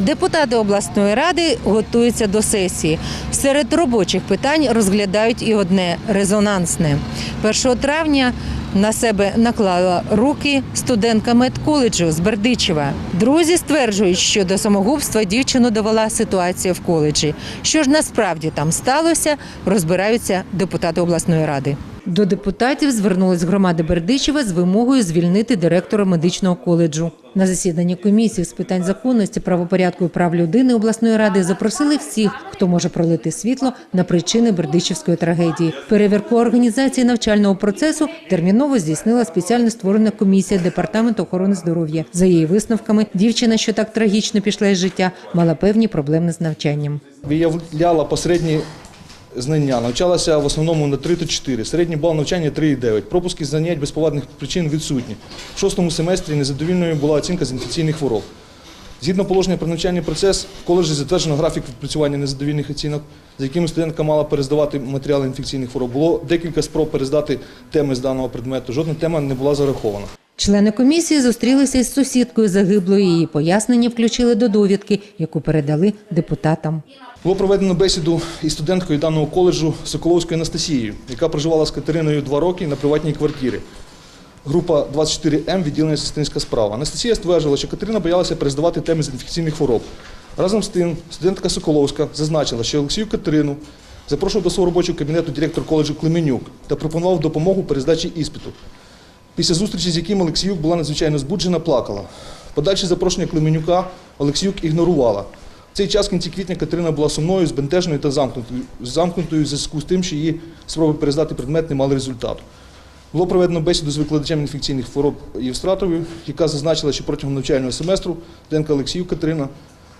Депутати обласної ради готуються до сесії. Серед робочих питань розглядають і одне резонансне. 1 травня на себе наклала руки студентка медколеджу з Бердичева. Друзі стверджують, що до самогубства дівчину довела ситуація в коледжі. Що ж насправді там сталося, розбираються депутати обласної ради. До депутатів звернулась громада Бердичева з вимогою звільнити директора медичного коледжу. На засіданні комісії з питань законності, правопорядку і прав людини обласної ради запросили всіх, хто може пролити світло на причини Бердичівської трагедії. Перевірку організації навчального процесу терміново здійснила спеціально створена комісія департаменту охорони здоров'я. За її висновками, дівчина, що так трагічно пішла із життя, мала певні проблеми з навчанням. виявляла посередні знання, навчалася в основному на 3-4, середній бал навчання 3,9. Пропуски занять без повадних причин відсутні. В шостому семестрі незадовільною була оцінка з інфекційних хвороб. Згідно положення про навчальний процес, в коледжі затверджено графік відпрацювання незадовільних оцінок, за якими студентка мала перездавати матеріали інфекційних хвороб. Було декілька спроб перездати теми з даного предмету. Жодна тема не була зарахована. Члени комісії зустрілися із сусідкою загиблої. Її пояснення включили до довідки, яку передали депутатам. Було проведено бесіду із студенткою даного коледжу Соколовською Анастасією, яка проживала з Катериною два роки на приватній квартирі. Група 24М відділення сестринська справа. Анастасія стверджувала, що Катерина боялася перездавати теми з інфекційних хвороб. Разом з тим, студентка Соколовська зазначила, що Олексію Катерину запрошував до свого робочого кабінету директор коледжу Клеменюк та пропонував допомогу при здачі іспиту. Після зустрічі, з яким Олексіюк була надзвичайно збуджена, плакала. Подальше запрошення Клеменюка Олексіюк ігнорувала. В цей час в кінці квітня Катерина була сумною, збентеженою та замкнутою, замкнутою в зв'язку з тим, що її спроби перездати предмет не мали результату. Було проведено бесіду з викладачем інфекційних хвороб Євстратовою, яка зазначила, що протягом навчального семестру студентка Олексію Катерина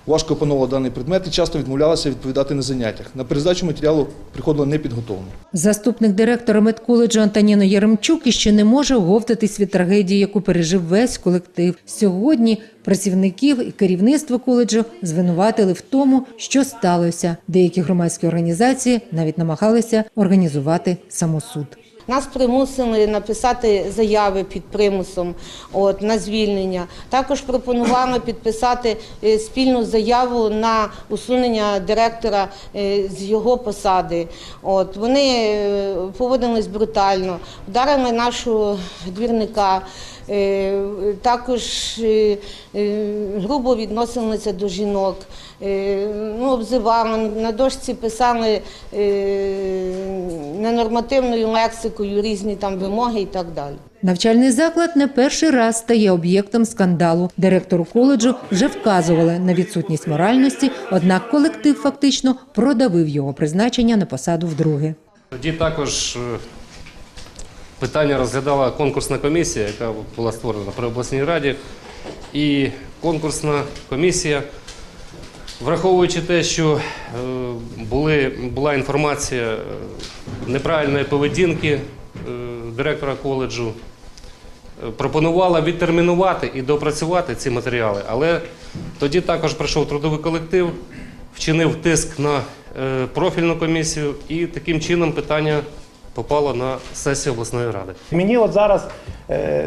важко опановувала даний предмет і часто відмовлялася відповідати на заняттях. На перездачу матеріалу приходила непідготовлена. Заступник директора медколеджу Антоніна Єремчук іще не може оговтатись від трагедії, яку пережив весь колектив. Сьогодні працівників і керівництво коледжу звинуватили в тому, що сталося. Деякі громадські організації навіть намагалися організувати самосуд. Нас примусили написати заяви під примусом от, на звільнення. Також пропонували підписати е, спільну заяву на усунення директора е, з його посади. От, вони е, поводились брутально, вдарили нашого двірника. Також грубо відносилися до жінок, ну, обзивали, на дошці писали ненормативною лексикою різні там вимоги і так далі. Навчальний заклад не перший раз стає об'єктом скандалу. Директору коледжу вже вказували на відсутність моральності, однак колектив фактично продавив його призначення на посаду вдруге. Тоді також е, питання розглядала конкурсна комісія, яка була створена при обласній раді. І конкурсна комісія, враховуючи те, що е, були, була інформація е, неправильної поведінки е, директора коледжу, е, пропонувала відтермінувати і допрацювати ці матеріали. Але тоді також прийшов трудовий колектив, вчинив тиск на е, профільну комісію, і таким чином питання попало на сесію обласної ради. Мені от зараз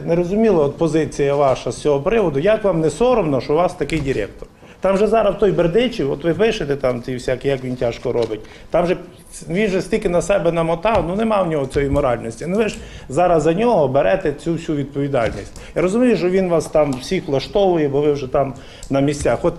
не розуміло от позиція ваша з цього приводу. Як вам не соромно, що у вас такий директор? Там же зараз той Бердичів, от ви пишете там ці всякі, як він тяжко робить. Там же він же стільки на себе намотав, ну нема в нього цієї моральності. Ну ви ж зараз за нього берете цю всю відповідальність. Я розумію, що він вас там всіх влаштовує, бо ви вже там на місцях. От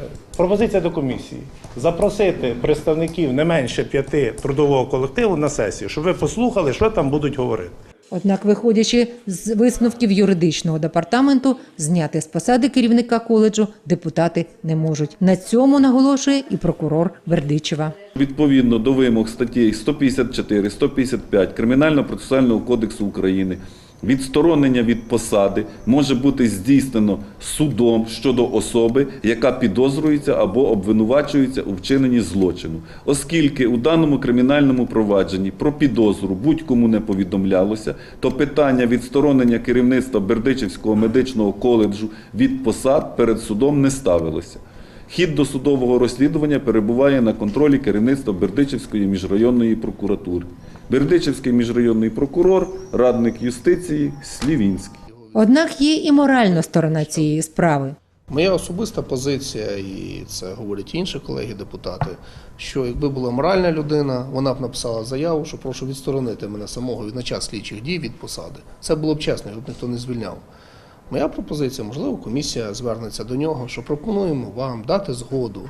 е, пропозиція до комісії запросити представників не менше п'яти трудового колективу на сесію, щоб ви послухали, що там будуть говорити. Однак, виходячи з висновків юридичного департаменту, зняти з посади керівника коледжу депутати не можуть. На цьому наголошує і прокурор Бердичева. Відповідно до вимог статей 154, 155 Кримінально-процесуального кодексу України відсторонення від посади може бути здійснено судом щодо особи, яка підозрюється або обвинувачується у вчиненні злочину, оскільки у даному кримінальному провадженні про підозру будь-кому не повідомлялося, то питання відсторонення керівництва Бердичівського медичного коледжу від посад перед судом не ставилося. Хід досудового розслідування перебуває на контролі керівництва Бердичівської міжрайонної прокуратури. Бердичівський міжрайонний прокурор, радник юстиції Слівінський. Однак є і моральна сторона цієї справи. Моя особиста позиція, і це говорять інші колеги-депутати, що якби була моральна людина, вона б написала заяву, що прошу відсторонити мене самого від начала слідчих дій від посади. Це було б чесно, його б ніхто не звільняв. Моя пропозиція, можливо, комісія звернеться до нього, що пропонуємо вам дати згоду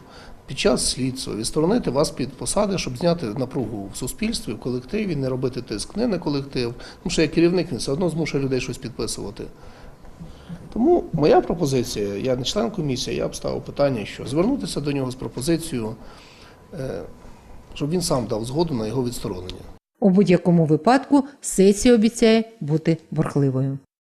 під час слідства відсторонити вас під посади, щоб зняти напругу в суспільстві, в колективі, не робити тиск не на колектив, тому що як керівник він все одно змушує людей щось підписувати. Тому моя пропозиція, я не член комісії, я б ставив питання, що звернутися до нього з пропозицією, е, щоб він сам дав згоду на його відсторонення. У будь-якому випадку сесія обіцяє бути бурхливою.